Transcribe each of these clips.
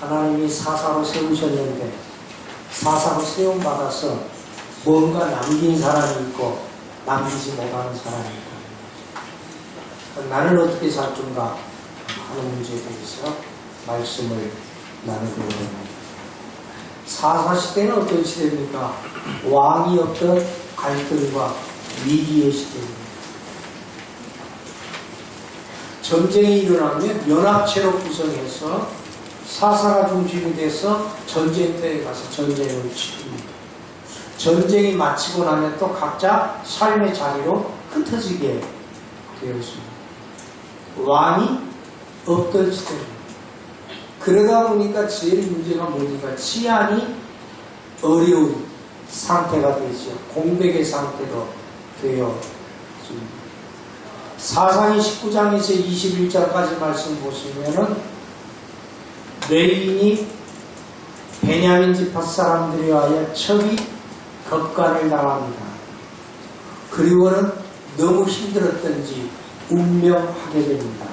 하나님이 사사로 세우셨는데 사사로 세움받아서 뭔가 남긴 사람이 있고 남기지 못하는 사람이 있고 나는 어떻게 살 건가 하는 문제에 대해서 말씀을 나누고 있습니다. 사사 시대는 어떤 시대입니까? 왕이 없던 갈등과 위기의 시대입니다. 전쟁이 일어나면 연합체로 구성해서 사사가 중심이 돼서 전쟁터에 가서 전쟁을 치릅니다. 전쟁이 마치고 나면 또 각자 삶의 자리로 흩어지게 되었습니다. 왕이 없던 시대입니다. 그러다 보니까 제일 문제가 뭐니까 치안이 어려운 상태가 되죠. 공백의 상태로 되어집니다. 사상이 19장에서 21장까지 말씀 보시면은 레인이 베냐민 지파 사람들에 의하여 첩이 겁간을 당합니다. 그리고는 너무 힘들었던지 운명하게 됩니다.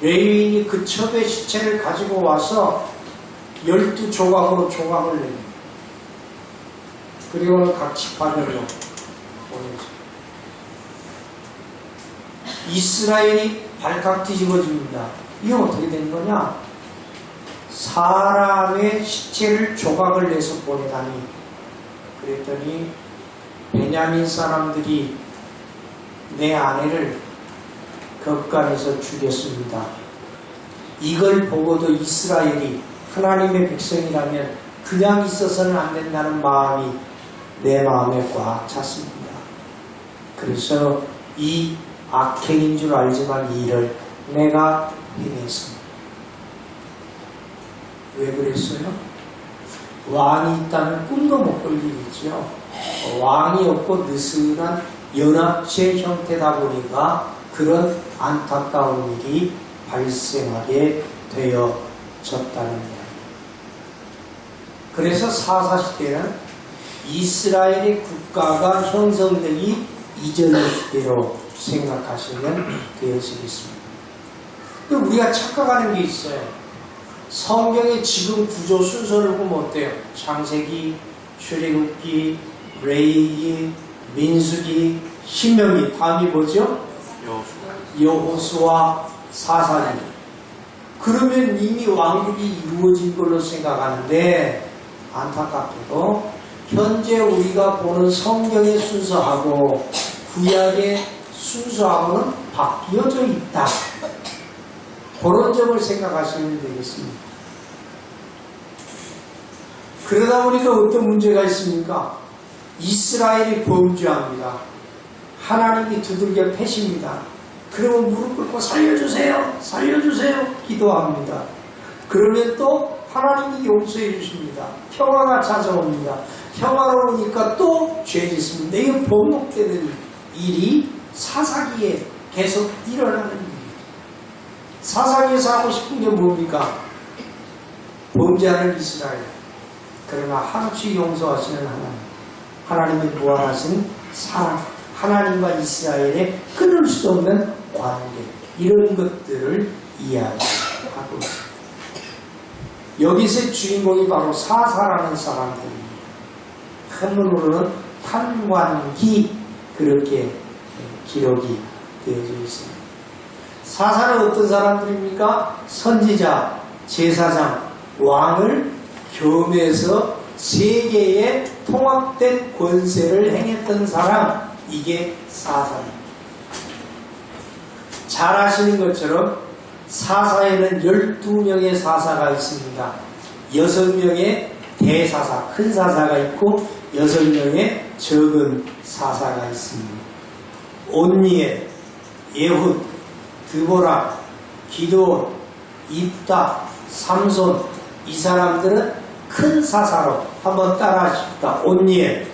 레인이 그 첩의 시체를 가지고 와서 열두 조각으로 조각을 냅니다. 그리고는 각 지파별로 보내죠. 이스라엘이 발칵 뒤집어집니다. 이게 어떻게 된 거냐? 사람의 시체를 조각을 내서 보내다니. 그랬더니 베냐민 사람들이 내 아내를 겁간에서 죽였습니다. 이걸 보고도 이스라엘이 하나님의 백성이라면 그냥 있어서는 안 된다는 마음이 내 마음에 꽉 찼습니다. 그래서 이 악행인 줄 알지만 이 일을 내가 해냈습니다. 왜 그랬어요? 왕이 있다면 꿈도 못 꿀리겠죠. 왕이 없고 느슨한 연합체 형태다 보니까 그런 안타까운 일이 발생하게 되어졌다는 이야기. 그래서 사사시대는 이스라엘의 국가가 형성되기 이전의 시대로 생각하시면 되어지겠습니다. 우리가 착각하는 게 있어요. 성경의 지금 구조 순서를 보면 어때요? 창세기, 출애굽기, 레이기, 민수기, 신명기 다음이 뭐죠? 여호수아 사사기. 그러면 이미 왕국이 이루어진 걸로 생각하는데 안타깝게도 현재 우리가 보는 성경의 순서하고 구약의 순서하고는 바뀌어져 있다. 그런 점을 생각하시면 되겠습니다. 그러다 보니까 어떤 문제가 있습니까? 이스라엘이 범죄합니다. 하나님이 두들겨 패십니다. 그러면 무릎 꿇고 살려주세요, 살려주세요, 기도합니다. 그러면 또 하나님이 용서해 주십니다. 평화가 찾아옵니다. 평화로우니까 또 죄 짓습니다. 이게 번복되는 일이 사사기에 계속 일어나는. 사사기에서 하고 싶은 게 뭡니까? 범죄하는 이스라엘. 그러나 한없이 용서하시는 하나님. 하나님이 부활하신 사랑. 하나님과 이스라엘의 끊을 수 없는 관계. 이런 것들을 이야기하고 있습니다. 여기서의 주인공이 바로 사사라는 사람들입니다. 한문으로는 탄관기 그렇게 기록이 되어져 있습니다. 사사는 어떤 사람들입니까? 선지자, 제사장, 왕을 겸해서 세계에 통합된 권세를 행했던 사람, 이게 사사입니다. 잘 아시는 것처럼 사사에는 12명의 사사가 있습니다. 6명의 대사사, 큰 사사가 있고 6명의 적은 사사가 있습니다. 온니엘, 예훗, 드보라, 기도온, 입다, 삼손 이 사람들은 큰 사사로 한번 따라하십시다. 온니엘,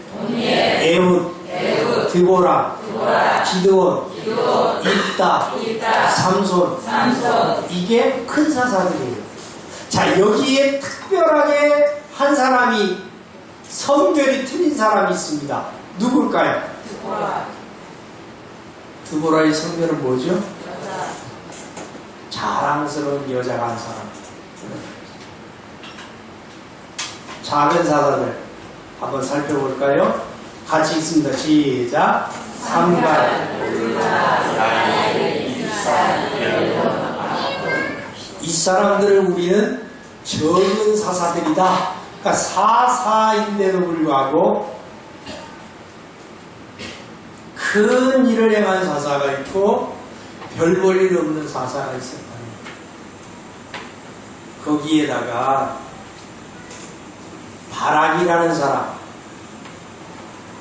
예훗, 드보라, 기도온, 입다, 삼손. 이게 큰 사사들이에요. 자 여기에 특별하게 한 사람이 성별이 틀린 사람이 있습니다. 누굴까요? 두보라의 성별은 뭐죠? 자랑스러운 여자가 한 사람. 작은 사사들 한번 살펴볼까요? 같이 있습니다. 시작. 삼갈. 이 사람들을 우리는 적은 사사들이다. 그러니까 사사인데도 불구하고 큰 일을 행한 사사가 있고 별 볼일 없는 사사가 있었다. 거기에다가 바락이라는 사람,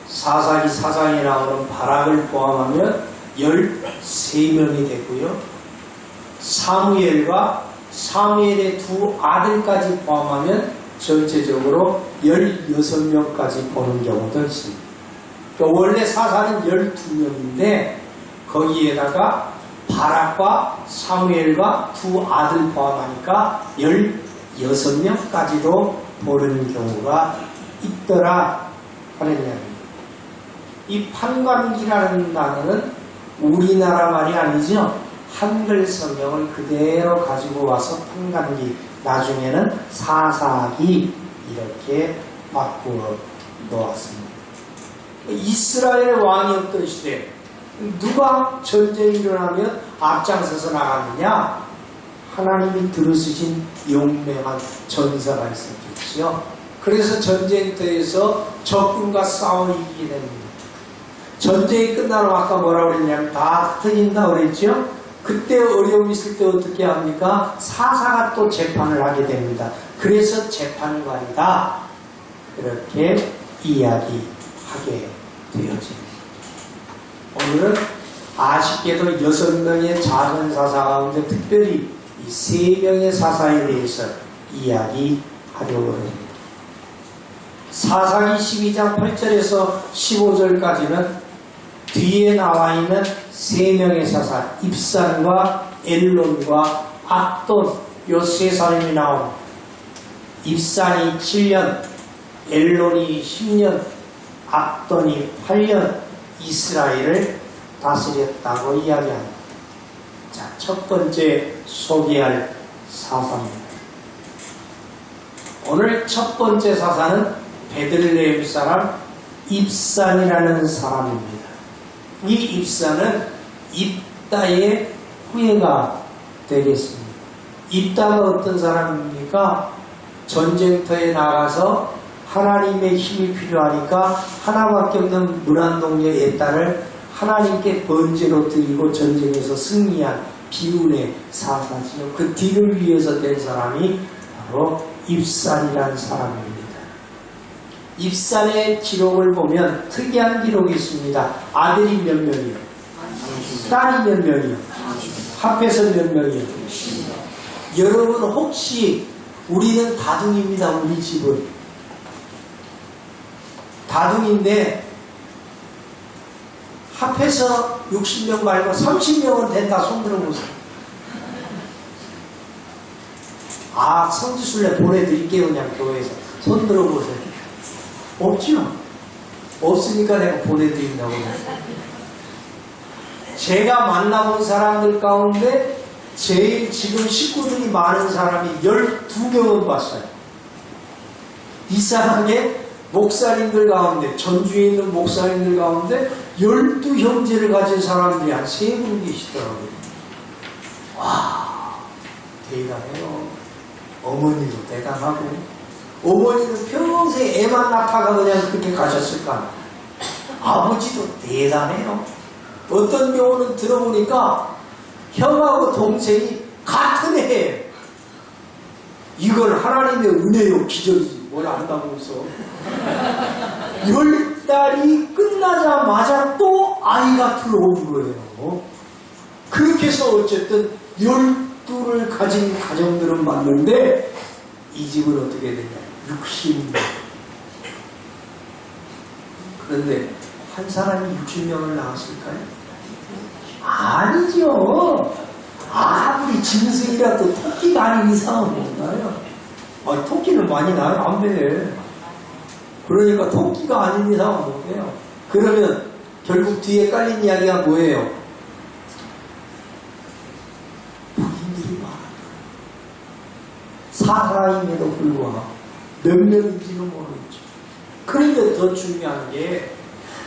사사기 사장에 나오는 바락을 포함하면 13명이 되고요. 사무엘과 사무엘의 두 아들까지 포함하면 전체적으로 16명까지 보는 경우도 있습니다. 그러니까 원래 사사는 12명인데 거기에다가 바락과 사무엘과 두 아들 포함하니까 16명까지도 보는 경우가 있더라 하는 이야기입니다. 이 판관기라는 단어는 우리나라 말이 아니죠. 한글 성경을 그대로 가지고 와서 판관기, 나중에는 사사기 이렇게 바꾸어 놓았습니다. 이스라엘 왕이 없던 시대 누가 전쟁이 일어나면 앞장서서 나갔느냐? 하나님이 들으시신 용맹한 전사가 있었겠죠. 그래서 전쟁터에서 적군과 싸워 이기게 됩니다. 전쟁이 끝나면 아까 뭐라고 그랬냐면 다 흩어진다 그랬죠? 그때 어려움이 있을 때 어떻게 합니까? 사사가 또 재판을 하게 됩니다. 그래서 재판관이다. 그렇게 이야기하게 되어집니다. 오늘은 아쉽게도 여섯 명의 작은 사사 가운데 특별히 이 세 명의 사사에 대해서 이야기하려고 합니다. 사사기 12장 8절에서 15절까지는 뒤에 나와 있는 세 명의 사사, 입산과 엘론과 압돈, 요 세 사람이 나옵니다. 입산이 7년, 엘론이 10년, 압돈이 8년 이스라엘을 다스렸다고 이야기합니다. 자, 첫 번째 소개할 사사입니다. 오늘 첫 번째 사사는 베들레헴 사람 입산이라는 사람입니다. 이 입산은 입다의 후예가 되겠습니다. 입다가 어떤 사람입니까? 전쟁터에 나가서 하나님의 힘이 필요하니까 하나밖에 없는 무란동녀의 딸을 하나님께 번제로 드리고 전쟁에서 승리한 비운의 사사지요. 그 뒤를 위해서 된 사람이 바로 입산이라는 사람입니다. 입산의 기록을 보면 특이한 기록이 있습니다. 아들이 몇 명이요? 딸이 몇 명이요? 합해서 몇 명이요? 여러분 혹시 우리는 다둥입니다. 우리 집은 다둥인데 합해서 60명 말고 30명은 된다. 손 들어 보세요. 아, 성지순례 보내드릴게요. 그냥 교회에서. 손 들어보세요. 없죠? 없으니까 내가 보내드린다고. 제가 만나본 사람들 가운데 제일 지금 식구들이 많은 사람이 12명은 봤어요. 이상하게 목사님들 가운데, 전주에 있는 목사님들 가운데 12형제를 가진 사람들이 한 세 분 계시더라고요. 와, 대단해요. 어머니도 대단하고, 어머니는 평생 애만 낳다가 그냥 그렇게 가셨을까. 아버지도 대단해요. 어떤 경우는 들어보니까 형하고 동생이 같은 해. 이걸 하나님의 은혜요, 기적이지. 뭘 안다면서. 열 달이 끝나자마자 또 아이가 들어오는 거예요. 그렇게 해서 어쨌든 열두를 가진 가정들은 맞는데 이 집은 어떻게 되냐. 60명. 그런데 한 사람이 60명을 낳았을까요? 아니죠. 아무리 짐승이라도 토끼가 아닌 이상은 뭔가요? 아, 토끼는 많이 나요, 안 배. 그러니까 토끼가 아닌 이상은 뭔데요? 그러면 결국 뒤에 깔린 이야기가 뭐예요? 부인들이 많아. 사사임에도 불구하고 몇 명인지는 모르겠죠. 그런데 더 중요한 게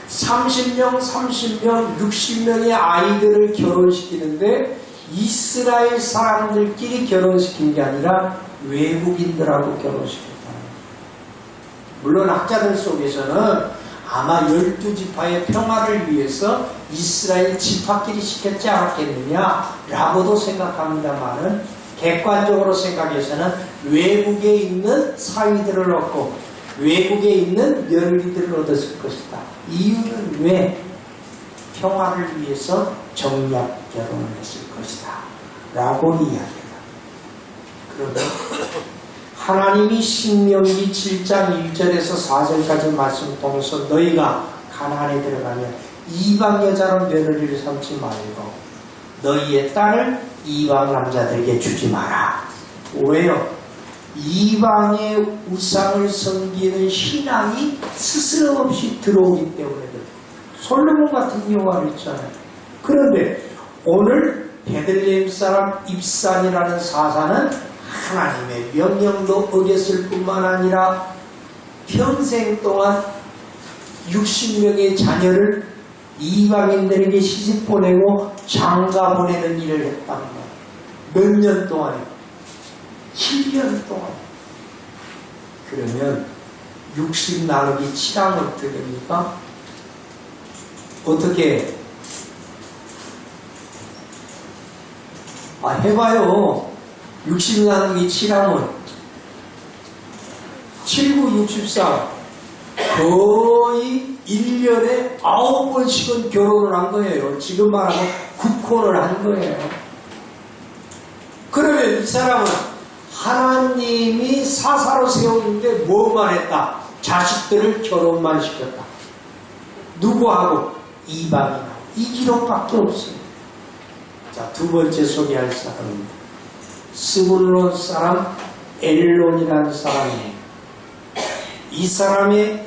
30명, 30명, 60명의 아이들을 결혼시키는데 이스라엘 사람들끼리 결혼시킨 게 아니라 외국인들하고 결혼시켰다. 물론 학자들 속에서는 아마 열두 지파의 평화를 위해서 이스라엘 지파끼리 시켰지 않았겠느냐라고도 생각합니다만은 객관적으로 생각해서는 외국에 있는 사위들을 얻고 외국에 있는 며느리들을 얻었을 것이다. 이유는 왜? 평화를 위해서 정략 결혼을 했을 것이다. 라고 이야기합니다. 하나님이 신명기 7장 1절에서 4절까지 말씀 통해서 너희가 가나안에 들어가면 이방 여자로 며느리를 삼지 말고 너희의 딸을 이방 남자들에게 주지 마라. 왜요? 이방의 우상을 섬기는 신앙이 스스럼 없이 들어오기 때문에. 솔로몬 같은 경우가 있잖아요. 그런데 오늘 베들레헴 사람 입산이라는 사사는 하나님의 명령도 어겼을 뿐만 아니라 평생 동안 60명의 자녀를 이방인들에게 시집 보내고 장가 보내는 일을 했단 말이에요. 몇년 동안에 7년 동안 그러면 60 나누기 7하면 어떻게 됩니까? 어떻게 아 해봐요 60 나누기 7하면 79, 64 거의 1년에 9번씩은 결혼을 한 거예요. 지금 말하면 국혼을 한 거예요. 그러면 이 사람은 하나님이 사사로 세웠는데 뭐만 했다? 자식들을 결혼만 시켰다. 누구하고? 이방인하고. 이 기록밖에 없어요. 자, 두 번째 소개할 사람입니다. 스불론 사람 엘론이라는 사람이에요. 이 사람의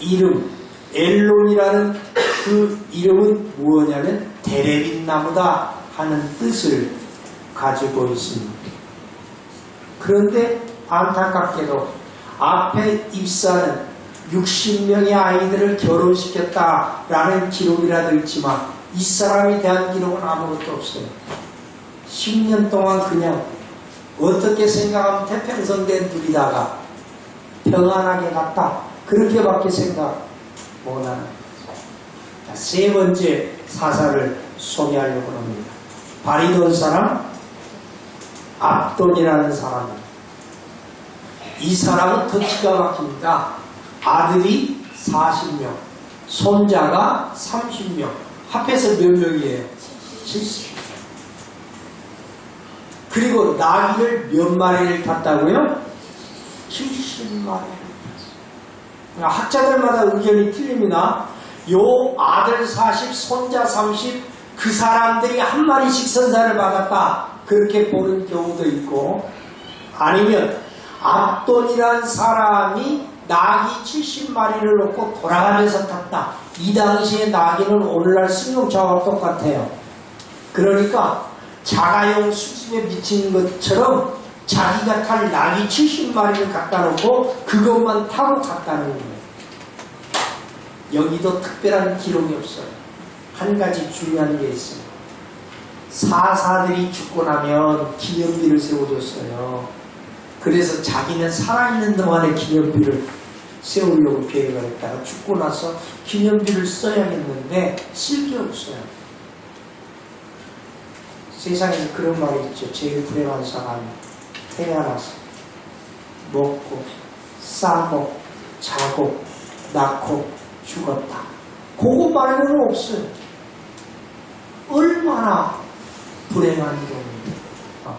이름 엘론이라는 그 이름은 무엇냐면 대레빈 나무다 하는 뜻을 가지고 있습니다. 그런데 안타깝게도 앞에 입사는 60명의 아이들을 결혼시켰다라는 기록이라도 있지만 이 사람에 대한 기록은 아무것도 없어요. 10년 동안 그냥 어떻게 생각하면 태평성된 둘이다가 평안하게 갔다. 그렇게밖에 생각 못하는. 자, 세 번째 사사를 소개하려고 합니다. 바리돈 사람, 압돈이라는 사람입니다. 이 사람은 더 기가 막힙니다. 아들이 40명, 손자가 30명, 합해서 몇 명이에요? 70. 그리고 나귀를 몇 마리를 탔다고요? 70마리를 학자들마다 의견이 틀립니다. 요 아들 40, 손자 30, 그 사람들이 한 마리씩 선사를 받았다. 그렇게 보는 경우도 있고, 아니면 압돈이란 사람이 나귀 70마리를 놓고 돌아가면서 탔다. 이 당시에 나귀는 오늘날 승용차와 똑같아요. 그러니까 자가용 수집에 미친 것처럼 자기가 탈 나귀 70마리를 갖다 놓고 그것만 타고 갔다는 거예요. 여기도 특별한 기록이 없어요. 한 가지 중요한 게 있어요. 사사들이 죽고 나면 기념비를 세워줬어요. 그래서 자기는 살아있는 동안에 기념비를 세우려고 계획을 했다가 죽고 나서 기념비를 써야겠는데 쓸 게 없어요. 세상에서 그런 말이 있죠. 제일 불행한 사람이 태어나서 먹고 싸고 자고 낳고 죽었다. 그거 말고는 없어요. 얼마나 불행한 경우입니다. 어.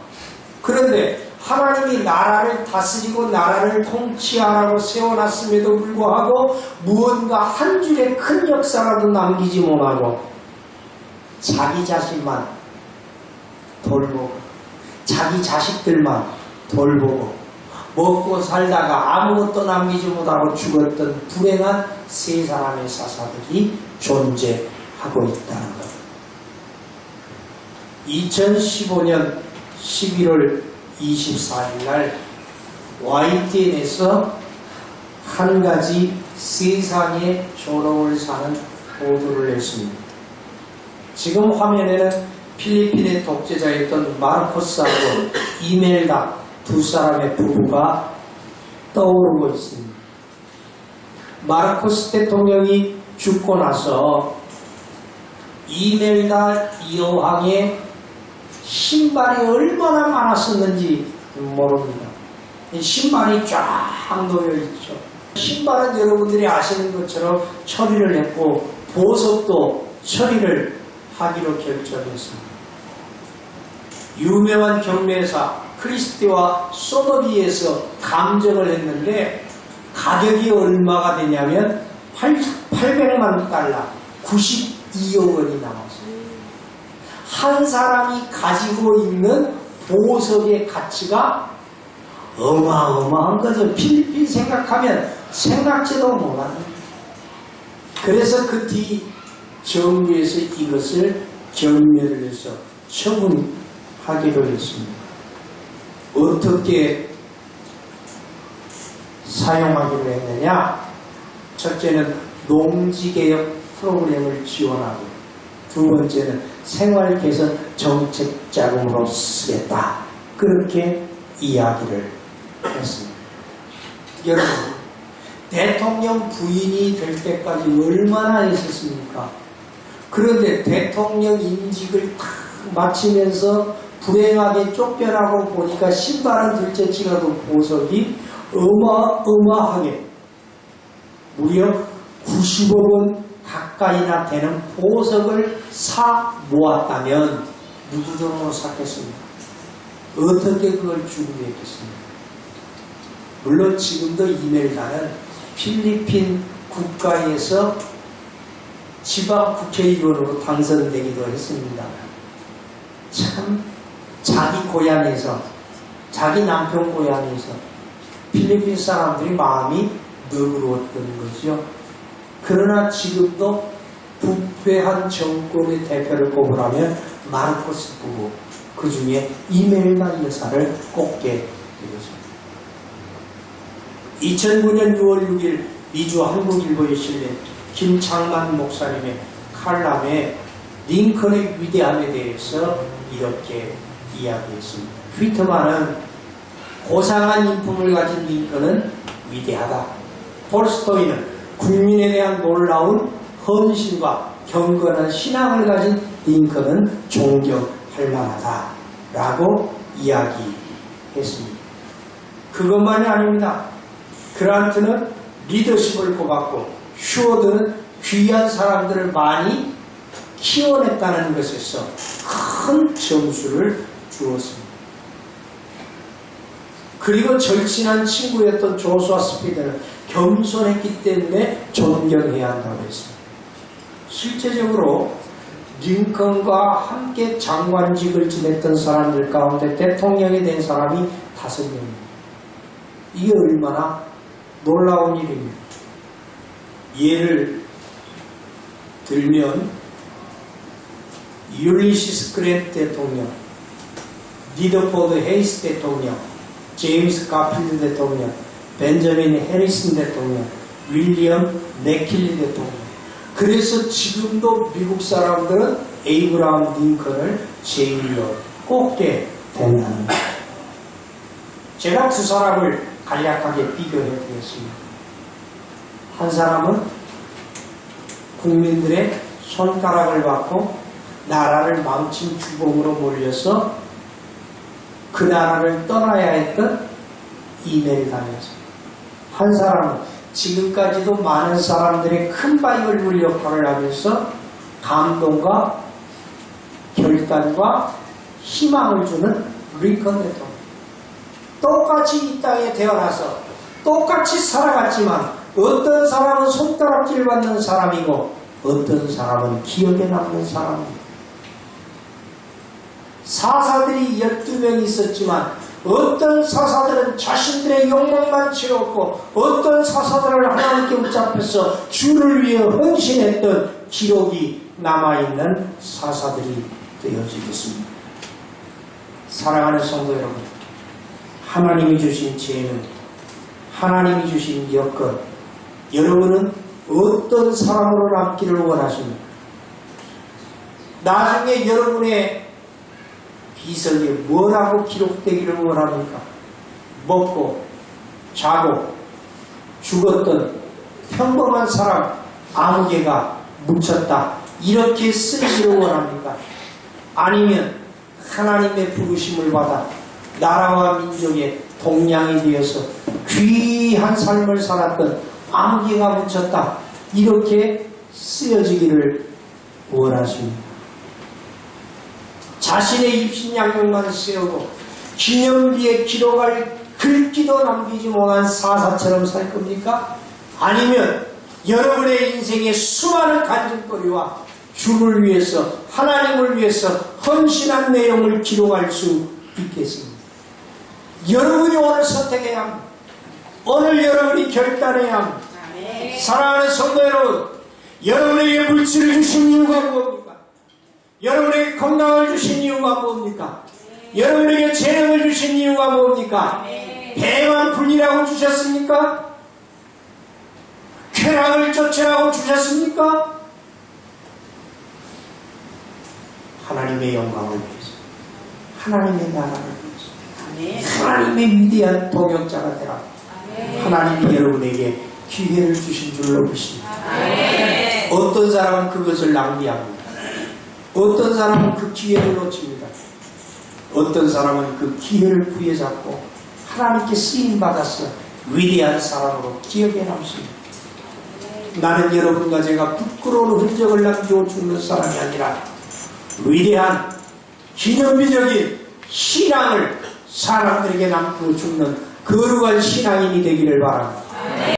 그런데 하나님이 나라를 다스리고 나라를 통치하라고 세워놨음에도 불구하고 무언가 한 줄의 큰 역사라도 남기지 못하고 자기 자신만 돌보고 자기 자식들만 돌보고 먹고 살다가 아무것도 남기지 못하고 죽었던 불행한 세 사람의 사사들이 존재하고 있다는 것. 2015년 11월 24일 날 YTN에서 한 가지 세상의 조롱을 사는 보도를 했습니다. 지금 화면에는 필리핀의 독재자였던 마르코스하고 이멜다 두 사람의 부부가 떠오르고 있습니다. 마르코스 대통령이 죽고 나서 이멜다 여왕의 신발이 얼마나 많았었는지 모릅니다. 이 신발이 쫙 놓여 있죠. 신발은 여러분들이 아시는 것처럼 처리를 했고 보석도 처리를 하기로 결정했습니다. 유명한 경매사 크리스티와 소더비에서 감정을 했는데 가격이 얼마가 되냐면 8, 800만 달러, 92억 원이 나왔어요. 한 사람이 가지고 있는 보석의 가치가 어마어마한 거죠. 필리핀 생각하면 생각지도 못합니다. 그래서 그 뒤 정부에서 이것을 경매를 해서 처분 하기로 했습니다. 어떻게 사용하기로 했느냐? 첫째는 농지개혁 프로그램을 지원하고 두 번째는 생활 개선 정책 자금으로 쓰겠다. 그렇게 이야기를 했습니다. 여러분, 대통령 부인이 될 때까지 얼마나 있었습니까? 그런데 대통령 임직을 탁 마치면서 불행하게 쫓겨나고 보니까 신발은 둘째치라도 보석이 어마어마하게 무려 90억 원 가까이나 되는 보석을 사 모았다면 누구 돈으로 샀겠습니까? 어떻게 그걸 준비했겠습니까? 물론 지금도 이멜다는 필리핀 국가에서 지방 국회의원으로 당선되기도 했습니다. 참 자기 고향에서 자기 남편 고향에서 필리핀 사람들이 마음이 너그러웠던 거죠. 그러나 지금도 부패한 정권의 대표를 꼽으라면 마르코스 부부 그 중에 이멜다 여사를 꼽게 되었습니다. 2009년 6월 6일 미주 한국일보에 실린 김창만 목사님의 칼럼에 링컨의 위대함에 대해서 이렇게 이야기했습니다. 휘트만은 고상한 인품을 가진 링컨은 위대하다. 톨스토이는 국민에 대한 놀라운 헌신과 경건한 신앙을 가진 링컨은 존경할 만하다. 라고 이야기했습니다. 그것만이 아닙니다. 그란트는 리더십을 꼽았고 슈어드는 귀한 사람들을 많이 키워냈다는 것에서 큰 점수를 주었습니다. 그리고 절친한 친구였던 조수아 스피드는 겸손했기 때문에 존경해야 한다고 했습니다. 실제적으로 링컨과 함께 장관직을 지냈던 사람들 가운데 대통령이 된 사람이 다섯 명입니다. 이게 얼마나 놀라운 일입니다. 예를 들면 율리시스 그랜트 대통령, 니더포드 헤이스 대통령, 제임스 가필드 대통령, 벤저민 해리슨 대통령, 윌리엄 맥킬리 대통령. 그래서 지금도 미국 사람들은 에이브라함 링컨을 제일로 꼽게 된다는. 제가 두 사람을 간략하게 비교해 드리겠습니다. 한 사람은 국민들의 손가락을 받고 나라를 망친 주범으로 몰려서 그 나라를 떠나야 했던 이멜다였습니다. 한 사람은 지금까지도 많은 사람들의 큰 바이블 역할을 하면서 감동과 결단과 희망을 주는 리컨 대통령. 똑같이 이 땅에 태어나서 똑같이 살아갔지만 어떤 사람은 손가락질 받는 사람이고 어떤 사람은 기억에 남는 사람입니다. 사사들이 12명 있었지만 어떤 사사들은 자신들의 욕망만 채웠고 어떤 사사들을 하나님께 붙잡혀서 주를 위해 헌신했던 기록이 남아있는 사사들이 되어지겠습니다. 사랑하는 성도 여러분 하나님이 주신 재능, 하나님이 주신 여건, 여러분은 어떤 사람으로 남기를 원하십니까? 나중에 여러분의 비석에 뭐라고 기록되기를 원합니까? 먹고, 자고, 죽었던 평범한 사람 아무개가 묻혔다. 이렇게 쓰기를 원합니까? 아니면 하나님의 부르심을 받아 나라와 민족의 동량이 되어서 귀한 삶을 살았던 아무개가 묻혔다. 이렇게 쓰여지기를 원하십니다. 자신의 입신양명만 세우고 기념비에 기록할 글귀도 남기지 못한 사사처럼 살 겁니까? 아니면 여러분의 인생의 수많은 간증거리와 주를 위해서 하나님을 위해서 헌신한 내용을 기록할 수 있겠습니다. 여러분이 오늘 선택해야 합니다. 오늘 여러분이 결단해야 합니다. 사랑하는 성도 여러분, 여러분에게 물질을 주신 이유가 무엇입니까? 여러분에게 건강을 주신 이유가 뭡니까? 여러분에게 재능을 주신 이유가 뭡니까? 배만 불리라고 주셨습니까? 쾌락을 쫓으라고 주셨습니까? 하나님의 영광을 위해서, 하나님의 나라를 위해서, 하나님의 위대한 동역자가 되라. 하나님이 여러분에게 기회를 주신 줄로 믿습니다. 어떤 사람은 그것을 낭비합니다. 어떤 사람은 그 기회를 놓칩니다. 어떤 사람은 그 기회를 부여잡고 하나님께 쓰임 받아서 위대한 사람으로 기억에 남습니다. 나는 여러분과 제가 부끄러운 흔적을 남기고 죽는 사람이 아니라 위대한 기념비적인 신앙을 사람들에게 남기고 죽는 거룩한 신앙인이 되기를 바랍니다.